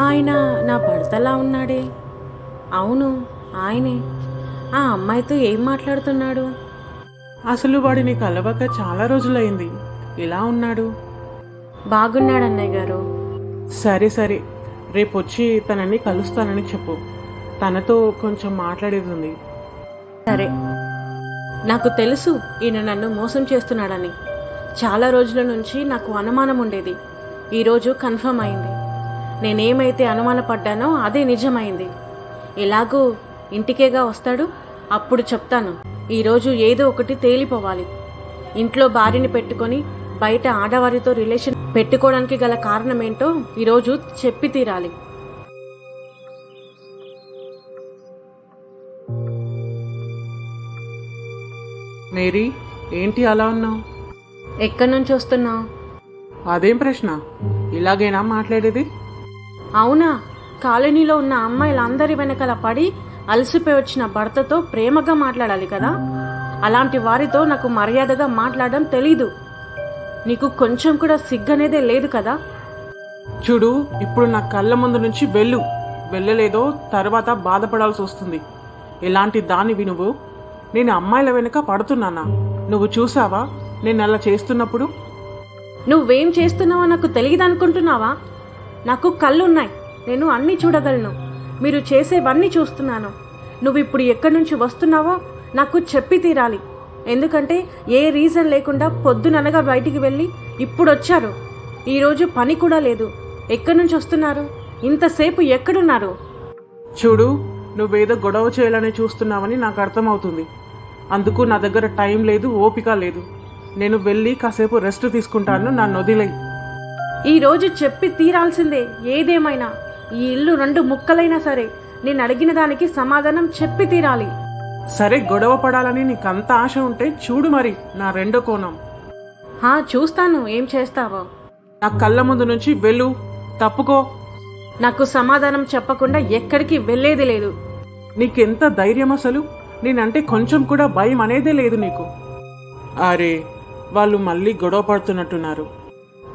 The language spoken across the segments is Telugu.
ఆయన నా భర్తలా ఉన్నాడే. అవును ఆయనే. ఆ అమ్మాయితో ఏం మాట్లాడుతున్నాడు? అసలు వాడిని కలవక చాలా రోజులైంది. ఇలా ఉన్నాడు? బాగున్నాడు అన్నయ్య గారు. సరే సరే. రేపు వచ్చి తనని కలుస్తానని చెప్పు. తనతో కొంచెం మాట్లాడేది ఉంది. సరే. నాకు తెలుసు ఈయన నన్ను మోసం చేస్తున్నాడని. చాలా రోజుల నుంచి నాకు అనుమానం ఉండేది. ఈరోజు కన్ఫర్మ్ అయింది. నేనేమైతే అనుమానపడ్డానో అదే నిజమైంది. ఎలాగూ ఇంటికేగా వస్తాడు? అప్పుడు చెప్తాను. ఈరోజు ఏదో ఒకటి తేలిపోవాలి. ఇంట్లో భార్యని పెట్టుకొని బయట ఆడవారితో రిలేషన్ పెట్టుకోవడానికి గల కారణం ఏంటో ఈరోజు చెప్పి తీరాలి. మేరీ ఏంటి అలా ఉన్నావు? ఎక్కడి నుంచి వస్తున్నావు? అదేం ప్రశ్న? ఇలాగైనా మాట్లాడేది? అవునా? కాలనీలో ఉన్న అమ్మాయిలందరి వెనకాల పడి అలసిపోయి వచ్చిన భర్తతో ప్రేమగా మాట్లాడాలి కదా? అలాంటి వారితో నాకు మర్యాదగా మాట్లాడడం తెలీదు. నీకు కొంచెం కూడా సిగ్గనేదే లేదు కదా? చూడు ఇప్పుడు నా కళ్ళ ముందు నుంచి వెళ్ళు. వెళ్ళలేదో తర్వాత బాధపడాల్సి వస్తుంది. ఎలాంటి దానివి నువ్వు నేను అమ్మాయిల వెనుక పడుతున్నానా? నువ్వు చూసావా? నేను అలా చేస్తున్నప్పుడు? నువ్వేం చేస్తున్నావో నాకు తెలియదు అనుకుంటున్నావా నాకు కళ్ళున్నాయి. నేను అన్నీ చూడగలను. మీరు చేసేవన్నీ చూస్తున్నాను. నువ్వు ఇప్పుడు ఎక్కడి నుంచి వస్తున్నావో నాకు చెప్పి తీరాలి. ఎందుకంటే ఏ రీజన్ లేకుండా పొద్దుననగా బయటికి వెళ్ళి ఇప్పుడు వచ్చారు ఈరోజు పని కూడా లేదు. ఎక్కడి నుంచి వస్తున్నారు? ఇంతసేపు ఎక్కడున్నారు? చూడు నువ్వేదో గొడవ చేయాలని చూస్తున్నావని నాకు అర్థమవుతుంది. అందుకు నా దగ్గర టైం లేదు ఓపిక లేదు. నేను వెళ్ళి కాసేపు రెస్ట్ తీసుకుంటాను నన్ను వదిలేయి. ఈ రోజు చెప్పి తీరాల్సిందే ఏదేమైనా. ఈ ఇల్లు రెండు ముక్కలైనా సరే. నేను అడిగిన దానికి సమాధానం చెప్పి తీరాలి. సరే గొడవ పడాలని నీకంత ఆశ ఉంటే చూడు మరి నా రెండో కోణం. హా చూస్తాను. ఏం చేస్తావో. నా కళ్ళ ముందు నుంచి వెళ్ళు. తప్పుకో. నాకు సమాధానం చెప్పకుండా ఎక్కడికి వెళ్ళేది లేదు. నీకెంత ధైర్యం అసలు? నేనంటే కొంచెం కూడా భయం అనేదే లేదు నీకు. అరే వాళ్ళు మళ్ళీ గొడవ పడుతున్నట్టున్నారు.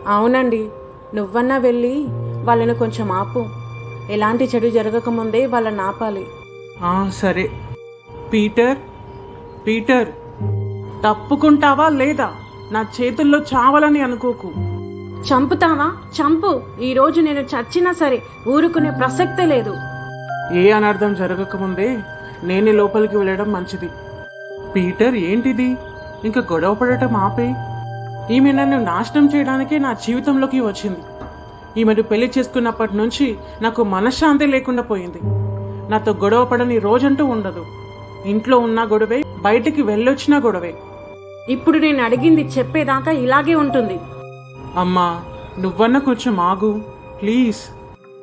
అవునండి. నువ్వన్నా వెళ్ళి వాళ్ళని కొంచెం ఆపు. ఎలాంటి చెడు జరగకముందే వాళ్ళని ఆపాలి. సరే. పీటర్ పీటర్ తప్పుకుంటావా లేదా? నా చేతుల్లో చావాలని అనుకోకు. చంపుతావా? చంపు. ఈ రోజు నేను చచ్చినా సరే ఊరుకునే ప్రసక్తే లేదు. ఏ అనర్థం జరగకముందే నేనే లోపలికి వెళ్ళడం మంచిది. పీటర్ ఏంటిది? ఇంకా గొడవ పడటం ఆపే. ఈమె నన్ను నాశనం చేయడానికే నా జీవితంలోకి వచ్చింది. ఈమెను పెళ్ళి చేసుకున్నప్పటి నుంచి నాకు మనశ్శాంతి లేకుండా పోయింది. నాతో గొడవ పడని రోజంటూ ఉండదు. ఇంట్లో ఉన్న గొడవే బయటికి వెళ్ళొచ్చినా గొడవే. ఇప్పుడు నేను అడిగింది చెప్పేదాకా ఇలాగే ఉంటుంది. అమ్మా నువ్వన్నా కొంచెం ఆగు. ప్లీజ్.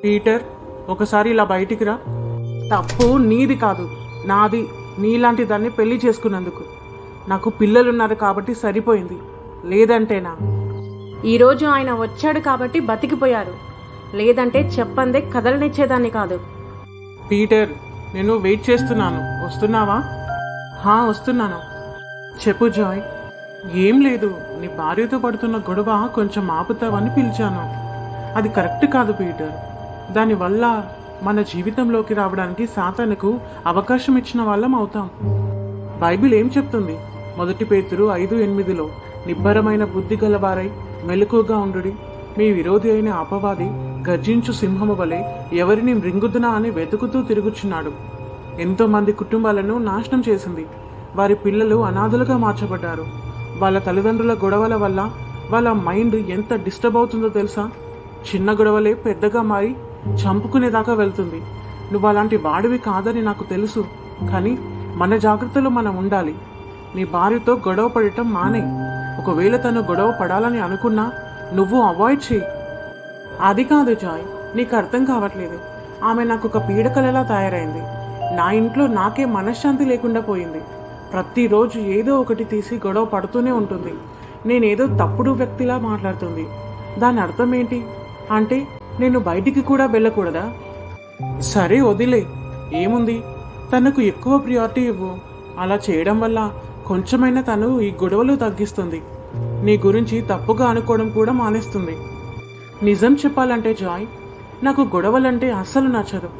పీటర్ ఒకసారి ఇలా బయటికి రా. తప్పు నీది కాదు. నాది. నీలాంటి దాన్ని పెళ్ళి చేసుకున్నందుకు. నాకు పిల్లలున్నారు కాబట్టి సరిపోయింది. లేదంటేనా? ఈరోజు ఆయన వచ్చాడు కాబట్టి బతికిపోయారు. లేదంటే చెప్పందే కదలనిచ్చేదాన్ని కాదు. పీటర్ నేను వెయిట్ చేస్తున్నాను. వస్తున్నావా? హా వస్తున్నాను. చెప్పు జాయ్. ఏం లేదు నీ భార్యతో పడుతున్న గొడవ కొంచెం ఆపుతావని పిలిచాను. అది కరెక్ట్ కాదు పీటర్. దానివల్ల మన జీవితంలోకి రావడానికి సాతానుకు అవకాశం ఇచ్చిన వాళ్ళం అవుతాం. బైబిల్ ఏం చెప్తుంది? మొదటి పేతురు ఐదు ఎనిమిదిలో నిబ్బరమైన బుద్ధి గలవారై మెలకుగా ఉండుడి. మీ విరోధి అయిన అపవాది గర్జించు సింహము వలె ఎవరిని మృంగుదునా అని వెతుకుతూ తిరుగుచున్నాడు. ఎంతో మంది కుటుంబాలను నాశనం చేసింది. వారి పిల్లలు అనాథలుగా మార్చబడ్డారు. వాళ్ళ తల్లిదండ్రుల గొడవల వల్ల వాళ్ళ మైండ్ ఎంత డిస్టర్బ్ అవుతుందో తెలుసా? చిన్న గొడవలే పెద్దగా మారి చంపుకునేదాకా వెళ్తుంది. నువ్వు అలాంటి వాడివి కాదని నాకు తెలుసు. కానీ మన జాగ్రత్తలో మనం ఉండాలి. నీ భార్యతో గొడవ పడటం మానే. ఒకవేళ తను గొడవ పడాలని అనుకున్నా నువ్వు అవాయిడ్ చేయి. అది కాదు జాయ్ నీకు అర్థం కావట్లేదు. ఆమె నాకు ఒక పీడకలలా తయారైంది. నా ఇంట్లో నాకే మనశ్శాంతి లేకుండా పోయింది. ప్రతిరోజు ఏదో ఒకటి తీసి గొడవ పడుతూనే ఉంటుంది. నేనేదో తప్పుడు వ్యక్తిలా మాట్లాడుతుంది. దాని అర్థం ఏంటి? అంటే నేను బయటికి కూడా వెళ్ళకూడదా? సరే వదిలే. ఏముంది? తనకు ఎక్కువ ప్రియారిటీ ఇవ్వు. అలా చేయడం వల్ల కొంచెమైనా తను ఈ గొడవలు తగ్గిస్తుంది. నీ గురించి తప్పుగా అనుకోవడం కూడా మానేస్తుంది. నిజం చెప్పాలంటే జాయ్ నాకు గొడవలంటే అస్సలు నచ్చదు.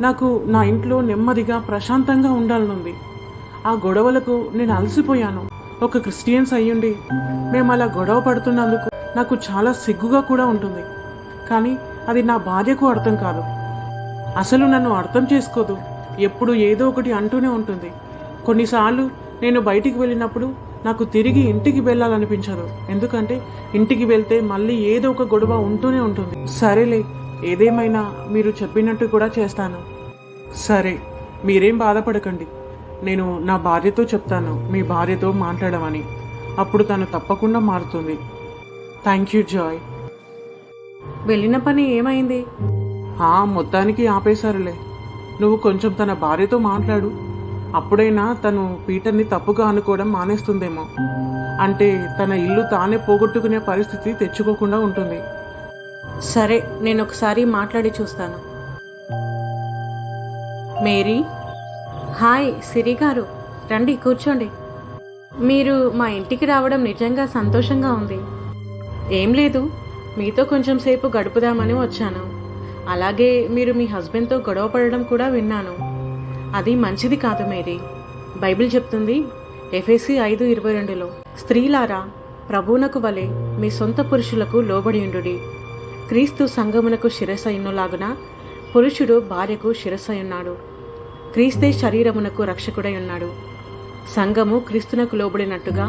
నాకు నా ఇంట్లో నెమ్మదిగా ప్రశాంతంగా ఉండాలనుంది. ఆ గొడవలకు నేను అలసిపోయాను. ఒక క్రిస్టియన్స్ అయ్యుండి మేము అలా గొడవ పడుతున్నందుకు నాకు చాలా సిగ్గుగా కూడా ఉంటుంది. కానీ అది నా భార్యకు అర్థం కాదు. అసలు నన్ను అర్థం చేసుకోదు. ఎప్పుడు ఏదో ఒకటి అంటూనే ఉంటుంది. కొన్నిసార్లు నేను బయటికి వెళ్ళినప్పుడు నాకు తిరిగి ఇంటికి వెళ్ళాలనిపించదు. ఎందుకంటే ఇంటికి వెళ్తే మళ్ళీ ఏదో ఒక గొడవ ఉంటూనే ఉంటుంది. సరేలే ఏదేమైనా మీరు చెప్పినట్టు కూడా చేస్తాను. సరే మీరేం బాధపడకండి. నేను నా భార్యతో చెప్తాను మీ భార్యతో మాట్లాడమని. అప్పుడు తను తప్పకుండా మారుతుంది. Thank you Joy. వెళ్ళిన పని ఏమైంది? ఆ మొత్తానికి ఆపేశారులే. నువ్వు కొంచెం తన భార్యతో మాట్లాడు. అప్పుడైనా తను పీటర్ని తప్పుగా అనుకోవడం మానేస్తుందేమో. అంటే తన ఇల్లు తానే పోగొట్టుకునే పరిస్థితి తెచ్చుకోకుండా ఉంటుంది. సరే నేను ఒకసారి మాట్లాడి చూస్తాను. మేరీ? హాయ్ సిరి గారు. రండి కూర్చోండి. మీరు మా ఇంటికి రావడం నిజంగా సంతోషంగా ఉంది. ఏం లేదు మీతో కొంచెం సేపు గడుపుదామని వచ్చాను. అలాగే మీరు మీ హస్బెండ్తో గొడవ పడడం కూడా విన్నాను. అది మంచిది కాదు మేరీ. బైబిల్ చెప్తుంది ఎఫ్ఎసి ఐదు ఇరవై రెండులో స్త్రీలారా ప్రభువునకు వలె మీ సొంత పురుషులకు లోబడియుండుడి క్రీస్తు సంగమునకు శిరసైనులాగున పురుషుడు భార్యకు శిరసయున్నాడు. క్రీస్తే శరీరమునకు రక్షకుడై ఉన్నాడు. సంఘము క్రీస్తునకు లోబడినట్టుగా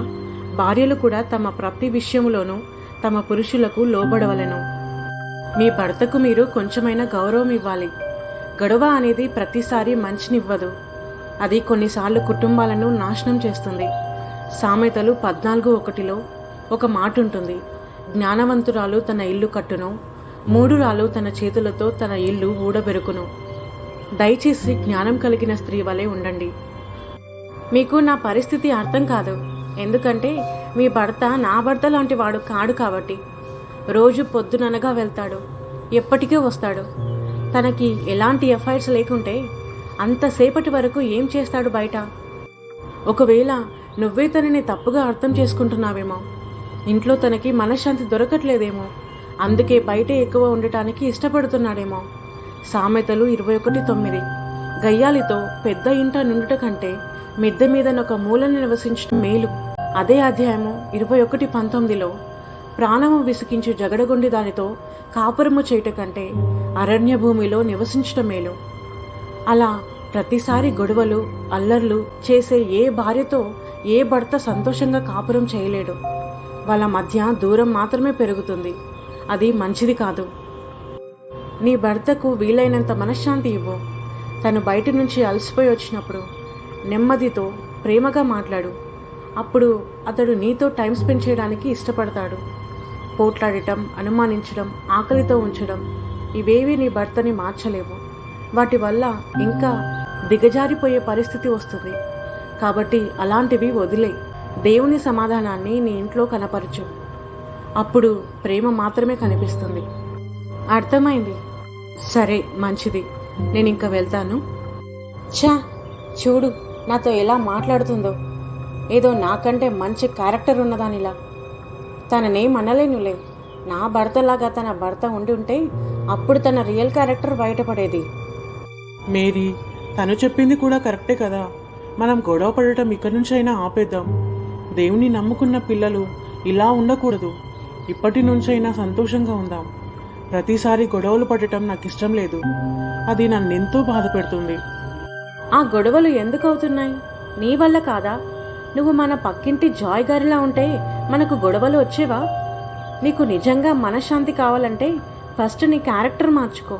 భార్యలు కూడా తమ ప్రతి విషయములోనూ తమ పురుషులకు లోబడవలెను. మీ భర్తకు మీరు కొంచెమైనా గౌరవం ఇవ్వాలి. గొడవ అనేది ప్రతిసారి మంచినివ్వదు. అది కొన్నిసార్లు కుటుంబాలను నాశనం చేస్తుంది. సామెతలు పద్నాలుగు ఒకటిలో ఒక మాట ఉంటుంది జ్ఞానవంతురాలు తన ఇల్లు కట్టును మూడురాలు తన చేతులతో తన ఇల్లు ఊడబెరుకును. దయచేసి జ్ఞానం కలిగిన స్త్రీ వలె ఉండండి. మీకు నా పరిస్థితి అర్థం కాదు. ఎందుకంటే మీ భర్త నా భర్త లాంటి వాడు కాడు కాబట్టి. రోజు పొద్దుననగా వెళ్తాడు. ఎప్పటికీ వస్తాడు. తనకి ఎలాంటి ఎఫ్ఐఆర్స్ లేకుంటే అంతసేపటి వరకు ఏం చేస్తాడు బయట? ఒకవేళ నువ్వే తనని తప్పుగా అర్థం చేసుకుంటున్నావేమో. ఇంట్లో తనకి మనశ్శాంతి దొరకట్లేదేమో. అందుకే బయటే ఎక్కువ ఉండటానికి ఇష్టపడుతున్నాడేమో. సామెతలు ఇరవై ఒకటి తొమ్మిది. గయ్యాలితో పెద్ద ఇంట నుండుట కంటే మిద్దె మీదనొక మూలను నివసించడం మేలు. అదే అధ్యాయము ఇరవై ఒకటి పంతొమ్మిదిలో ప్రాణము విసికించు జగడగొండి దానితో కాపురము చేయట కంటే అరణ్య భూమిలో నివసించటం మేలు. అలా ప్రతిసారి గొడవలు అల్లర్లు చేసే ఏ భార్యతో ఏ భర్త సంతోషంగా కాపురం చేయలేడు. వాళ్ళ మధ్య దూరం మాత్రమే పెరుగుతుంది. అది మంచిది కాదు. నీ భర్తకు వీలైనంత మనశ్శాంతి ఇవ్వు. తను బయట నుంచి అలసిపోయి వచ్చినప్పుడు నెమ్మదితో ప్రేమగా మాట్లాడు. అప్పుడు అతడు నీతో టైం స్పెండ్ చేయడానికి ఇష్టపడతాడు. పోట్లాడటం అనుమానించడం ఆకలితో ఉంచడం ఇవేవి నీ భర్తని మార్చలేవు. వాటి వల్ల ఇంకా దిగజారిపోయే పరిస్థితి వస్తుంది. కాబట్టి అలాంటివి వదిలే దేవుని సమాధానాన్ని నీ ఇంట్లో కనపరచు. అప్పుడు ప్రేమ మాత్రమే కనిపిస్తుంది. అర్థమైంది? సరే మంచిది. నేను ఇంకా వెళ్తాను. ఛా చూడు నాతో ఎలా మాట్లాడుతుందో. ఏదో నాకంటే మంచి క్యారెక్టర్ ఉన్నదానిలా. తననేం అనలేనులే నా భర్తలాగా తన భర్త ఉండి ఉంటే అప్పుడు తన రియల్ క్యారెక్టర్ బయటపడేది. మేరీ తను చెప్పింది కూడా కరెక్టే కదా. మనం గొడవ పడటం ఇక్కడి నుంచైనా ఆపేద్దాం. దేవుని నమ్ముకున్న పిల్లలు ఇలా ఉండకూడదు. ఇప్పటి నుంచైనా సంతోషంగా ఉందాం. ప్రతిసారి గొడవలు పడటం నాకు ఇష్టం లేదు. అది నన్ను ఎంతో బాధ పెడుతుంది. ఆ గొడవలు ఎందుకు అవుతున్నాయి నీ వల్ల కాదా? నువ్వు మన పక్కింటి జాయ్ గారిలా ఉంటే మనకు గొడవలు వచ్చేవా? నీకు నిజంగా మనశ్శాంతి కావాలంటే ఫస్ట్ నీ క్యారెక్టర్ మార్చుకో.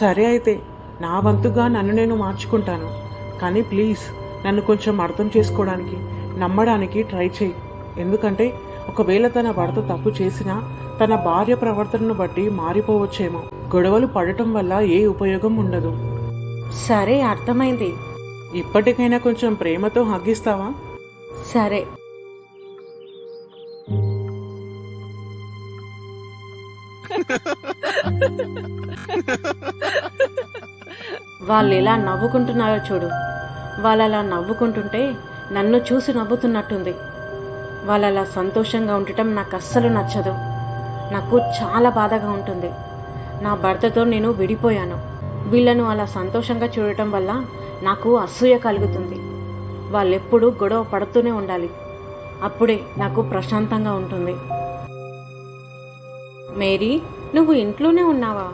సరే అయితే నా వంతుగా నన్ను నేను మార్చుకుంటాను. కానీ ప్లీజ్ నన్ను కొంచెం అర్థం చేసుకోవడానికి నమ్మడానికి ట్రై చేయి. ఎందుకంటే ఒకవేళ తన భర్త తప్పు చేసినా తన భార్య ప్రవర్తనను బట్టి మారిపోవచ్చేమో. గొడవలు పడటం వల్ల ఏ ఉపయోగం ఉండదు. సరే అర్థమైంది. ఇప్పటికైనా కొంచెం ప్రేమతో హగ్గిస్తావా? సరే. వాళ్ళు ఎలా నవ్వుకుంటున్నారో చూడు. వాళ్ళు అలా నవ్వుకుంటుంటే నన్ను చూసి నవ్వుతున్నట్టుంది. వాళ్ళు అలా సంతోషంగా ఉండటం నాకు అస్సలు నచ్చదు. నాకు చాలా బాధగా ఉంటుంది. నా భర్తతో నేను విడిపోయాను. వీళ్ళను అలా సంతోషంగా చూడటం వల్ల నాకు అసూయ కలుగుతుంది. వాళ్ళెప్పుడూ గొడవ పడుతూనే ఉండాలి. అప్పుడే నాకు ప్రశాంతంగా ఉంటుంది. మేరీ నువ్వు ఇంట్లోనే ఉన్నావా?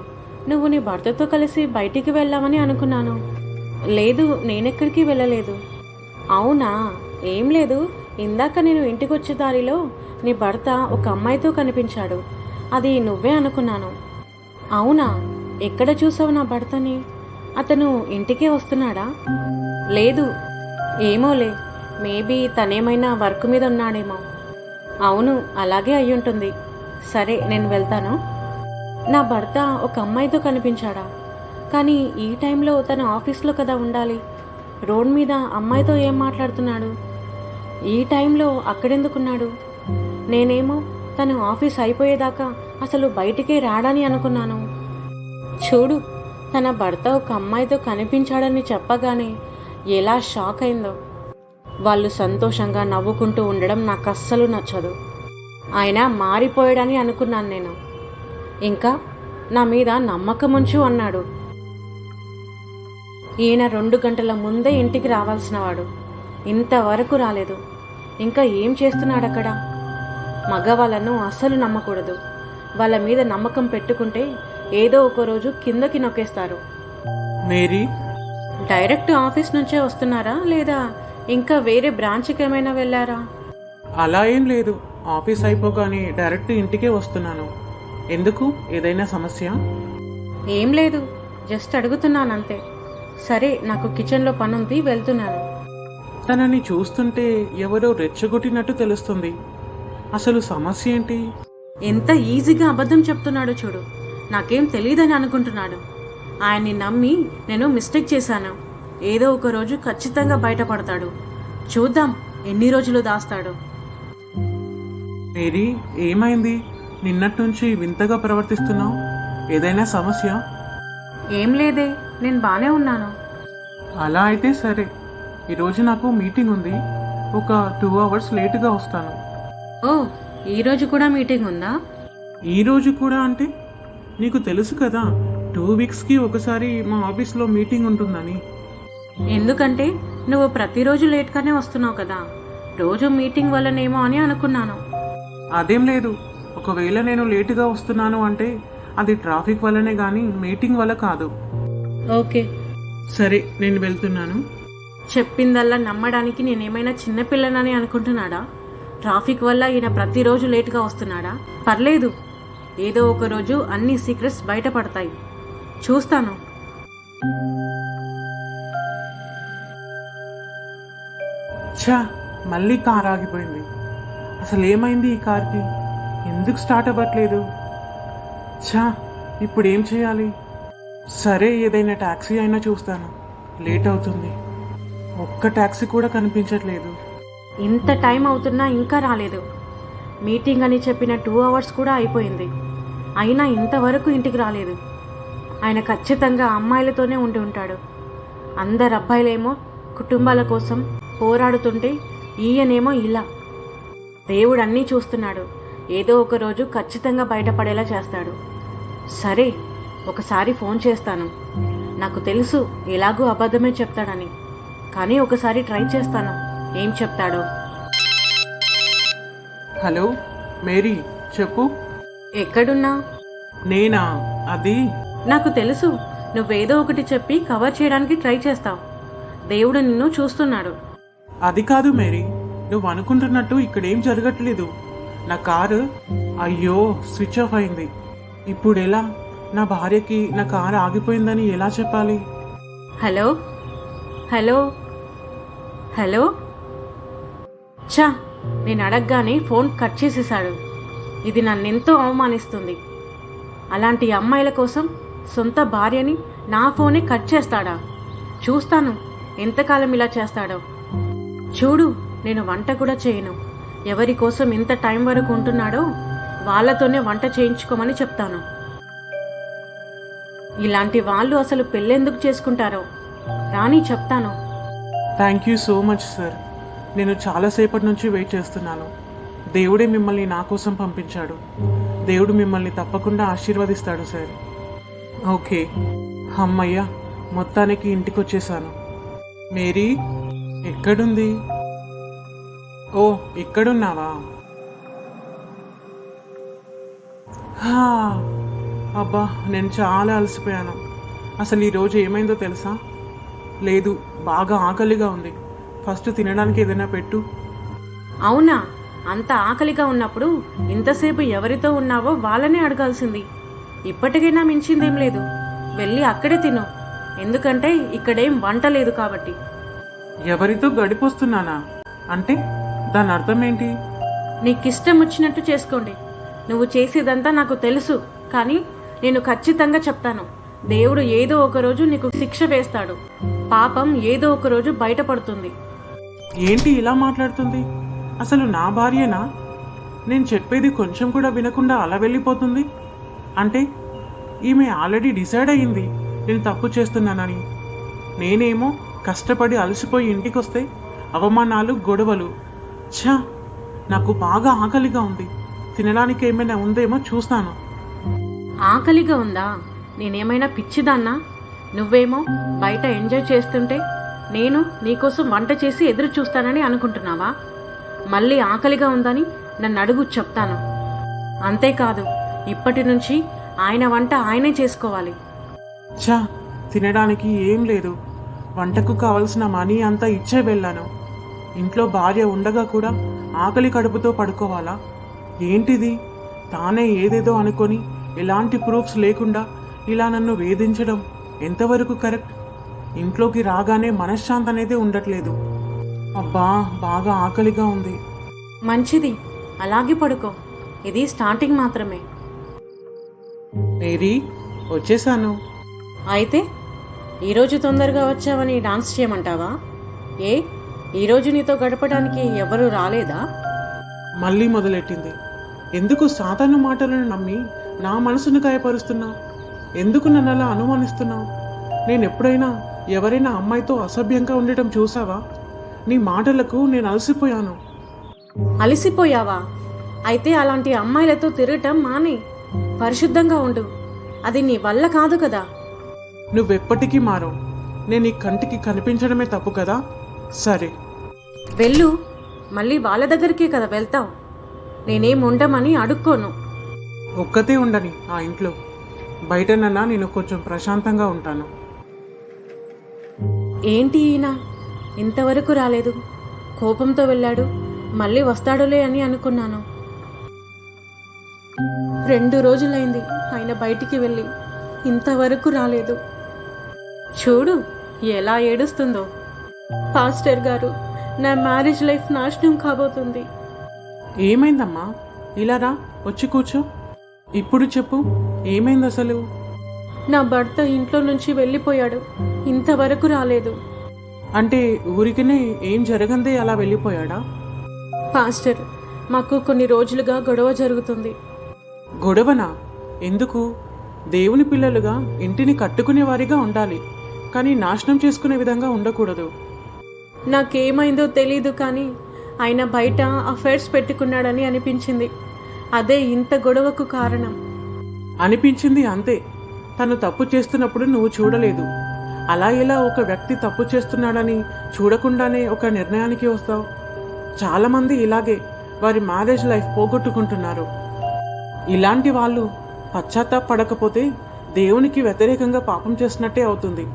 నువ్వు నీ భర్తతో కలిసి బయటికి వెళ్ళామని అనుకున్నాను. లేదు నేనెక్కడికి వెళ్ళలేదు. అవునా? ఏం లేదు. ఇందాక నేను ఇంటికి వచ్చే దారిలో నీ భర్త ఒక అమ్మాయితో కనిపించాడు. అది నువ్వే అనుకున్నాను. అవునా? ఎక్కడ చూసావు నా భర్తని? అతను ఇంటికే వస్తున్నాడా? లేదు ఏమోలే మేబీ తనేమైనా వర్క్ మీద ఉన్నాడేమో. అవును అలాగే అయ్యుంటుంది. సరే నేను వెళ్తాను. నా భర్త ఒక అమ్మాయితో కనిపించాడా? కానీ ఈ టైంలో తన ఆఫీస్లో కదా ఉండాలి. రోడ్ మీద అమ్మాయితో ఏం మాట్లాడుతున్నాడు? ఈ టైంలో అక్కడెందుకున్నాడు? నేనేమో తను ఆఫీస్ అయిపోయేదాకా అసలు బయటికే రాడని అనుకున్నాను. చూడు తన భర్త ఒక అమ్మాయితో కనిపించాడని చెప్పగానే ఎలా షాక్ అయిందో. వాళ్ళు సంతోషంగా నవ్వుకుంటూ ఉండడం నాకు అస్సలు నచ్చదు. ఆయన మారిపోయాడని అనుకున్నాను నేను. ఇంకా నా మీద నమ్మకం ఉంచు అన్నాడు. ఈయన రెండు గంటల ముందే ఇంటికి రావాల్సిన వాడు. ఇంతవరకు రాలేదు. ఇంకా ఏం చేస్తున్నాడు అక్కడ? మగవాళ్ళను అస్సలు నమ్మకూడదు. వాళ్ళ మీద నమ్మకం పెట్టుకుంటే ఏదో ఒక రోజు కిందకి నొక్కేస్తారు. మేరీ డైరెక్ట్ ఆఫీస్ నుంచే వస్తున్నారా లేదా ఇంకా వేరే బ్రాంచ్కి ఏమైనా వెళ్ళారా? అలా ఏం లేదు. ఆఫీస్ అయిపోగానే డైరెక్ట్ ఇంటికే వస్తున్నాను. ఎందుకు? ఏదైనా సమస్య? ఏం లేదు. జస్ట్ అడుగుతున్నానంతే. సరే నాకు కిచెన్లో పనుంది వెళ్తున్నాను. తనని చూస్తుంటే ఎవరో రెచ్చగొట్టినట్టు తెలుస్తుంది. అసలు సమస్య ఏంటి? ఎంత ఈజీగా అబద్ధం చెప్తున్నాడో చూడు. నాకేం తెలియదని అనుకుంటున్నాడు. ఆయన్ని నమ్మి నేను మిస్టేక్ చేశాను. ఏదో ఒక రోజు ఖచ్చితంగా బయటపడతాడు. చూద్దాం ఎన్ని రోజులు దాస్తాడు. మేరీ ఏమైంది? నిన్నటి నుంచి వింతగా ప్రవర్తిస్తున్నావు? ఏదైనా సమస్య? ఏం లేదే నేను బానే ఉన్నాను. అలా అయితే సరే. ఈరోజు నాకు మీటింగ్ ఉంది. ఒక టూ అవర్స్ లేటుగా వస్తాను. ఓ ఈరోజు కూడా మీటింగ్ ఉందా? ఈ రోజు కూడా అంటే? నీకు తెలుసు కదా టూ వీక్స్కి ఒకసారి మా ఆఫీస్లో మీటింగ్ ఉంటుందని. ఎందుకంటే నువ్వు ప్రతిరోజు లేట్గానే వస్తున్నావు కదా. రోజు మీటింగ్ వల్లనేమో అని అనుకున్నాను. అదేం లేదు. ఒకవేళ నేను లేటుగా వస్తున్నాను అంటే అది ట్రాఫిక్ వల్లనే కానీ మీటింగ్ వల్ల కాదు. ఓకే. సరే నేను వెళ్తున్నాను. చెప్పిందల్లా నమ్మడానికి నేనేమైనా చిన్నపిల్లనని అనుకుంటున్నాడా? ట్రాఫిక్ వల్ల ఈయన ప్రతిరోజు లేటుగా వస్తున్నాడా? పర్లేదు. ఏదో ఒక రోజు అన్ని సీక్రెట్స్ బయటపడతాయి చూస్తాను. ఛా మళ్ళీ కార్ ఆగిపోయింది. అసలు ఏమైంది ఈ కార్కి? ఎందుకు స్టార్ట్ అవ్వట్లేదు? ఛా ఇప్పుడు ఏం చేయాలి? సరే ఏదైనా ట్యాక్సీ అయినా చూస్తాను. లేట్ అవుతుంది. ఒక్క ట్యాక్సీ కూడా కనిపించట్లేదు. ఇంత టైం అవుతున్నా ఇంకా రాలేదు. మీటింగ్ అని చెప్పిన టూ అవర్స్ కూడా అయిపోయింది. అయినా ఇంతవరకు ఇంటికి రాలేదు. ఆయన ఖచ్చితంగా అమ్మాయిలతోనే ఉండి ఉంటాడు. అందరు అబ్బాయిలేమో కుటుంబాల కోసం పోరాడుతుంటే ఈయనేమో ఇలా. దేవుడు అన్నీ చూస్తున్నాడు. ఏదో ఒక రోజు ఖచ్చితంగా బయటపడేలా చేస్తాడు. సరే ఒకసారి ఫోన్ చేస్తాను. నాకు తెలుసు ఎలాగూ అబద్ధమే చెప్తాడని. కానీ ఒకసారి ట్రై చేస్తాను. ఏం చెప్తాడో. హలో మేరీ చెప్పు. ఎక్కడున్నా? నేనా? అది? నాకు తెలుసు. నువ్వేదో ఒకటి చెప్పి కవర్ చేయడానికి ట్రై చేస్తావు. దేవుడు నిన్ను చూస్తున్నాడు. అది కాదు మేరీ. నువ్వు అనుకుంటున్నట్టు ఇక్కడేం జరగట్లేదు. నా కారు అయ్యో స్విచ్ ఆఫ్ అయింది. ఇప్పుడు ఎలా? నా భార్యకి నా కారు ఆగిపోయిందని ఎలా చెప్పాలి? హలో? హలో? హలో? ఛా నేను అడగగానే ఫోన్ కట్ చేసేశాడు. ఇది నన్నెంతో అవమానిస్తుంది. అలాంటి అమ్మాయిల కోసం సొంత భార్యని నా ఫోనే కట్ చేస్తాడా? చూస్తాను. ఎంతకాలం ఇలా చేస్తాడో. చూడు నేను వంట కూడా చేయను. ఎవరి కోసం ఎంత టైం వరకు ఉంటున్నాడో వాళ్ళతోనే వంట చేయించుకోమని చెప్తాను. ఇలాంటి వాళ్ళు అసలు పెళ్ళెందుకు చేసుకుంటారో? రాని చెప్తాను. Thank you so much sir నేను చాలాసేపటి నుంచి వెయిట్ చేస్తున్నాను. దేవుడే మిమ్మల్ని నా కోసం పంపించాడు. దేవుడు మిమ్మల్ని తప్పకుండా ఆశీర్వదిస్తాడు సార్ ఓకే. అమ్మయ్య మొత్తానికి ఇంటికి వచ్చేసాను మేరీ ఎక్కడుంది? ఓ ఇక్కడున్నావా? అబ్బా నేను చాలా అలసిపోయాను. అసలు ఈరోజు ఏమైందో తెలుసా? లేదు బాగా ఆకలిగా ఉంది. ఫస్ట్ తినడానికి ఏదైనా పెట్టు. అవునా? అంత ఆకలిగా ఉన్నప్పుడు ఇంతసేపు ఎవరితో ఉన్నావో వాళ్ళనే అడగాల్సింది. ఇప్పటికైనా మించిందేం లేదు. వెళ్ళి అక్కడే తిను. ఎందుకంటే ఇక్కడేం వంట లేదు కాబట్టి. ఎవరితో గడిపొస్తున్నానా? అంటే దాని అర్థం ఏంటి? నీకిష్టం వచ్చినట్టు చేసుకోండి. నువ్వు చేసేదంతా నాకు తెలుసు. కానీ నేను ఖచ్చితంగా చెప్తాను. దేవుడు ఏదో ఒక రోజు నీకు శిక్ష వేస్తాడు. పాపం ఏదో ఒక రోజు బయటపడుతుంది. ఏంటి ఇలా మాట్లాడుతుంది? అసలు నా భార్యేనా? నేను చెప్పేది కొంచెం కూడా వినకుండా అలా వెళ్ళిపోతుంది. అంటే ఈమె ఆల్రెడీ డిసైడ్ అయ్యింది నేను తప్పు చేస్తున్నానని. నేనేమో కష్టపడి అలసిపోయి ఇంటికి వస్తే అవమానాలు గొడవలు. ఛా నాకు బాగా ఆకలిగా ఉంది. తినడానికి ఏమైనా ఉందేమో చూస్తాను. ఆకలిగా ఉందా? నేనేమైనా పిచ్చిదాన్నా? నువ్వేమో బయట ఎంజాయ్ చేస్తుంటే నేను నీకోసం వంట చేసి ఎదురు చూస్తానని అనుకుంటున్నావా? మళ్ళీ ఆకలిగా ఉందని నన్ను అడుగు చెప్తాను. అంతేకాదు ఇప్పటి నుంచి ఆయన వంట ఆయనే చేసుకోవాలి. ఛా తినడానికి ఏం లేదు. వంటకు కావలసిన మనీ అంతా ఇచ్చే వెళ్ళాను. ఇంట్లో భార్య ఉండగా కూడా ఆకలి కడుపుతో పడుకోవాలా? ఏంటిది? తానే ఏదేదో అనుకొని ఎలాంటి ప్రూఫ్స్ లేకుండా ఇలా నన్ను వేధించడం ఎంతవరకు కరెక్ట్? ఇంట్లోకి రాగానే మనశ్శాంతి అనేది ఉండట్లేదు. అబ్బా బాగా ఆకలిగా ఉంది. మంచిది. అలాగే పడుకో. ఇది స్టార్టింగ్ మాత్రమే. మేరీ వచ్చేసాను. అయితే ఈరోజు తొందరగా వచ్చావని డాన్స్ చేయమంటావా? ఏ ఈరోజు నీతో గడపడానికి ఎవరు రాలేదా? మళ్ళీ మొదలెట్టింది. ఎందుకు సాధారణ మాటలను నమ్మి నా మనసును గాయపరుస్తున్నావు ఎందుకు నన్ను అలా అనుమానిస్తున్నావు నేను ఎప్పుడైనా ఎవరైనా అమ్మాయితో అసభ్యంగా ఉండటం చూసావా? నీ మాటలకు నేను అలసిపోయాను. అలసిపోయావా? అయితే అలాంటి అమ్మాయిలతో తిరగటం మాని. పరిశుద్ధంగా ఉండు. అది నీ వల్ల కాదు కదా. నువ్వెప్పటికీ మారు నేను ఈ కంటికి కనిపించడమే తప్పు కదా? సరే. వెళ్ళు. మళ్ళీ వాళ్ళ దగ్గరికే కదా వెళ్తావు. నేనేం ఉండమని అడుక్కోను. ఒక్కతే ఉండని ఆ ఇంట్లో. బయటనన్నా నేను కొంచెం ప్రశాంతంగా ఉంటాను. ఏంటి ఈయన? ఇంతవరకు రాలేదు. కోపంతో వెళ్ళాడు. మళ్ళీ వస్తాడులే అని అనుకున్నాను. రెండు రోజులైంది ఆయన బయటికి వెళ్ళి. ఇంతవరకు రాలేదు. చూడు ఎలా ఏడుస్తుందో. పాస్టర్ గారు నా మ్యారేజ్ లైఫ్ నాశనం కాబోతుంది. ఏమైందమ్మా? ఇలా రా వచ్చి కూర్చో. ఇప్పుడు చెప్పు ఏమైంది అసలు? నా భర్త ఇంట్లో నుంచి వెళ్ళిపోయాడు. ఇంతవరకు రాలేదు. అంటే ఊరికనే ఏం జరగందే అలా వెళ్ళిపోయాడా? పాస్టర్ మాకు కొన్ని రోజులుగా గొడవ జరుగుతుంది. గొడవనా? ఎందుకు? దేవుని పిల్లలుగా ఇంటిని కట్టుకునే వారిగా ఉండాలి కానీ నాశనం చేసుకునే విధంగా ఉండకూడదు. నాకేమైందో తెలీదు కానీ ఆయన బయట అఫైర్స్ పెట్టుకున్నాడని అనిపించింది. అదే ఇంత గొడవకు కారణం. అనిపించింది అంతే. తను తప్పు చేస్తున్నప్పుడు నువ్వు చూడలేదు. అలా ఎలా ఒక వ్యక్తి తప్పు చేస్తున్నాడని చూడకుండానే ఒక నిర్ణయానికి వస్తావు? చాలామంది ఇలాగే వారి మ్యారేజ్ లైఫ్ పోగొట్టుకుంటున్నారు. ఇలాంటి వాళ్ళు పశ్చాత్తాపడకపోతే దేవునికి వ్యతిరేకంగా పాపం చేసినట్టే అవుతుంది.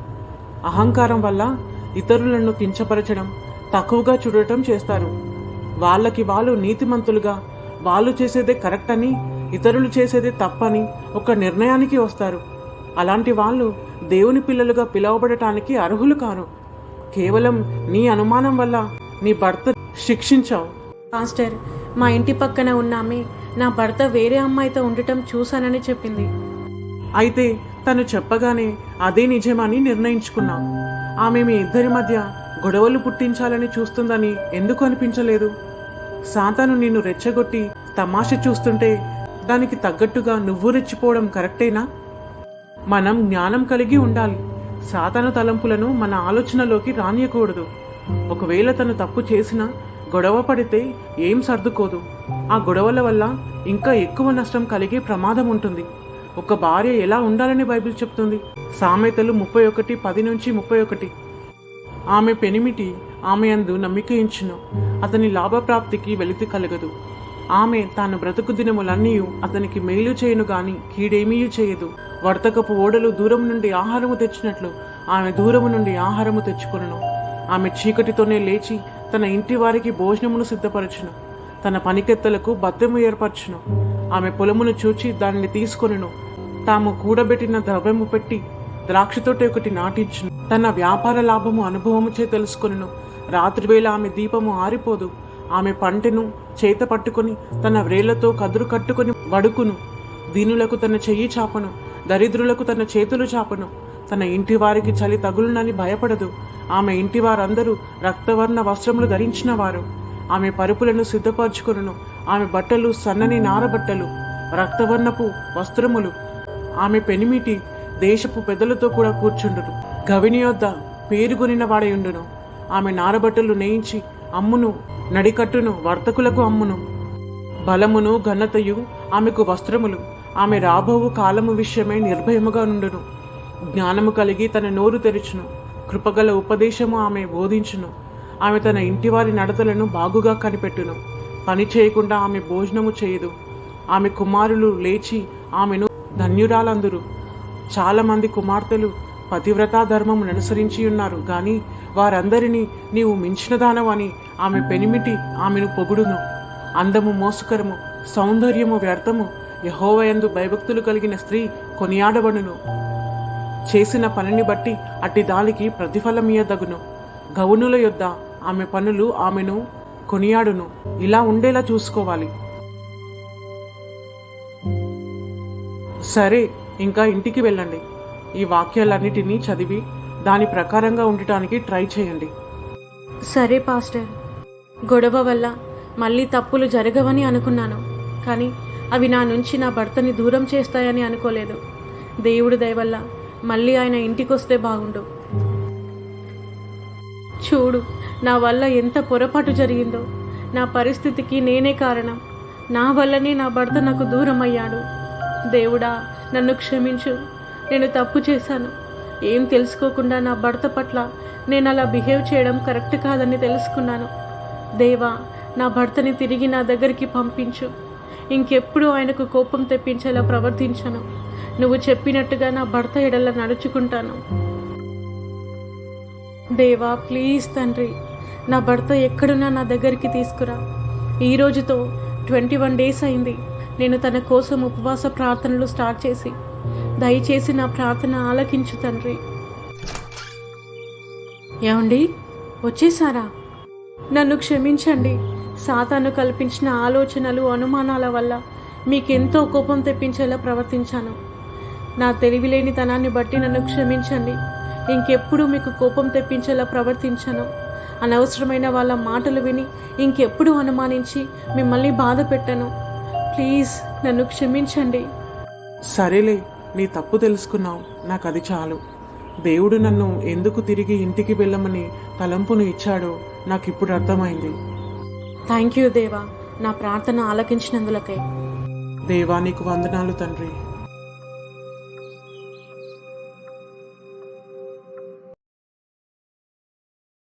అహంకారం వల్ల ఇతరులను కించపరచడం తక్కువగా చూడటం చేస్తారు. వాళ్ళకి వాళ్ళు నీతిమంతులుగా వాళ్ళు చేసేదే కరెక్ట్ అని ఇతరులు చేసేదే తప్పని ఒక నిర్ణయానికి వస్తారు. అలాంటి వాళ్ళు దేవుని పిల్లలుగా పిలువబడటానికి అర్హులు కారు. కేవలం నీ అనుమానం వల్ల నీ భర్త శిక్షించావు. మాస్టర్ మా ఇంటి పక్కన ఉన్నామే నా భర్త వేరే అమ్మాయితో ఉండటం చూశానని చెప్పింది. అయితే తను చెప్పగానే అదే నిజమని నిర్ణయించుకున్నాం. ఆమె మీ ఇద్దరి మధ్య గొడవలు పుట్టించాలని చూస్తుందని ఎందుకు అనిపించలేదు? సాతాను నిన్ను రెచ్చగొట్టి తమాష చూస్తుంటే దానికి తగ్గట్టుగా నువ్వు రెచ్చిపోవడం కరెక్టేనా? మనం జ్ఞానం కలిగి ఉండాలి. సాతాను తలంపులను మన ఆలోచనలోకి రానియకూడదు. ఒకవేళ తను తప్పు చేసినా గొడవ పడితే ఏం సర్దుకోదు. ఆ గొడవల వల్ల ఇంకా ఎక్కువ నష్టం కలిగే ప్రమాదం ఉంటుంది. ఒక భార్య ఎలా ఉండాలని బైబిల్ చెప్తుంది? సామెతలు ముప్పై ఒకటి పది నుంచి ముప్పై ఒకటి. ఆమె పెనిమిటి ఆమె అందు నమ్మిక ఇచ్చును అతని లాభప్రాప్తికి వెలితి కలగదు. ఆమె తాను బ్రతుకు దినములన్నీ అతనికి మేలు చేయను గాని కీడేమీ చేయదు. వర్తకపు ఓడలు దూరం నుండి ఆహారము తెచ్చినట్లు ఆమె దూరము నుండి ఆహారము తెచ్చుకొనను. ఆమె చీకటితోనే లేచి తన ఇంటి వారికి భోజనమును సిద్ధపరచును. తన పనికెత్తలకు బద్దెము ఏర్పరచును. ఆమె పొలమును చూచి దానిని తీసుకొనును. తాము కూడబెట్టిన ద్రవ్యము పెట్టి ద్రాక్షతోటి ఒకటి నాటించును. తన వ్యాపార లాభము అనుభవము చే తెలుసుకొనును. రాత్రివేళ ఆమె దీపము ఆరిపోదు. ఆమె పంటను చేత పట్టుకొని తన వ్రేళ్ళతో కదురు కట్టుకొని వడుకును. దీనులకు తన చెయ్యి చాపను. దరిద్రులకు తన చేతులు చాపను. తన ఇంటి వారికి చలి తగులునని భయపడదు. ఆమె ఇంటి వారందరూ రక్తవర్ణ వస్త్రములు ధరించిన వారు ఆమె పరుపులను సిద్ధపరచుకును ఆమె బట్టలు సన్నని నారబట్టలు రక్తవర్ణపు వస్త్రములు. ఆమె పెనిమిటి దేశపు పెద్దలతో కూడా కూర్చుండును. గవిని యొద్ద పేరుగొనిన వాడయుండును. ఆమె నారబట్టలు నేయించి అమ్మును నడికట్టును వర్తకులకు అమ్మును. బలమును ఘనతయు ఆమెకు వస్త్రములు. ఆమె రాబోవు కాలము విషయమై నిర్భయముగా నుండును. జ్ఞానము కలిగి తన నోరు తెరుచును. కృపగల ఉపదేశము ఆమె బోధించును. ఆమె తన ఇంటివారి నడతలను బాగుగా కనిపెట్టును. పని చేయకుండా ఆమె భోజనము చేయదు. ఆమె కుమారులు లేచి ఆమెను ధన్యురాలందురు. చాలామంది కుమార్తెలు పతివ్రతా ధర్మమును అనుసరించి ఉన్నారు. కానీ వారందరినీ నీవు మించిన దానవని ఆమె పెనిమిటి ఆమెను పొగుడును. అందము మోసుకరము సౌందర్యము వ్యర్థము యహోవయందు భయభక్తులు కలిగిన స్త్రీ కొనియాడబడును. చేసిన పనిని బట్టి అట్టి దానికి ప్రతిఫలమియదగును గౌనుల యొద్ద ఆమె పనులు ఆమెను కొనియాడును. ఇలా ఉండేలా చూసుకోవాలి. సరే ఇంకా ఇంటికి వెళ్ళండి. ఈ వాక్యాలన్నిటినీ చదివి దాని ప్రకారంగా ఉండటానికి ట్రై చేయండి. సరే పాస్టర్. గొడవ వల్ల మళ్ళీ తప్పులు జరగవని అనుకున్నాను. కానీ అవి నా నుంచి నా భర్తని దూరం చేస్తాయని అనుకోలేదు. దేవుడి దయవల్ల మళ్ళీ ఆయన ఇంటికొస్తే బాగుండు. చూడు నా వల్ల ఎంత పొరపాటు జరిగిందో. నా పరిస్థితికి నేనే కారణం. నా వల్లనే నా భర్త నాకు దూరం అయ్యాడు దేవుడా నన్ను క్షమించు. నేను తప్పు చేశాను. ఏం తెలుసుకోకుండా నా భర్త పట్ల నేను అలా బిహేవ్ చేయడం కరెక్ట్ కాదని తెలుసుకున్నాను. దేవా నా భర్తని తిరిగి నా దగ్గరికి పంపించు. ఇంకెప్పుడు ఆయనకు కోపం తెప్పించేలా ప్రవర్తించను. నువ్వు చెప్పినట్టుగా నా భర్త ఎడల నడుచుకుంటాను. దేవా ప్లీజ్ తండ్రి నా భర్త ఎక్కడున్నా నా దగ్గరికి తీసుకురా. ఈ రోజుతో ట్వంటీ వన్ డేస్ అయింది. నేను తన కోసం ఉపవాస ప్రార్థనలు స్టార్ట్ చేసి దయచేసి నా ప్రార్థన ఆలకించు తండ్రి. ఏమండి? వచ్చేసారా? నన్ను క్షమించండి. సాతాను కల్పించిన ఆలోచనలు అనుమానాల వల్ల మీకెంతో కోపం తెప్పించేలా ప్రవర్తించాను. నా తెలివిలేని తనాన్ని బట్టి నన్ను క్షమించండి. ఇంకెప్పుడు మీకు కోపం తెప్పించేలా ప్రవర్తించను. అనవసరమైన వాళ్ళ మాటలు విని ఇంకెప్పుడు అనుమానించి మిమ్మల్ని బాధ పెట్టను. ప్లీజ్ నన్ను క్షమించండి. సరేలే నీ తప్పు తెలుసుకున్నావు. నాకు అది చాలు. దేవుడు నన్ను ఎందుకు తిరిగి ఇంటికి వెళ్ళమని తలంపును ఇచ్చాడో నాకు ఇప్పుడు అర్థమైంది. థ్యాంక్ యూ దేవా నా ప్రార్థన ఆలకించినందులకై. దేవా నీకు వందనాలు తండ్రి.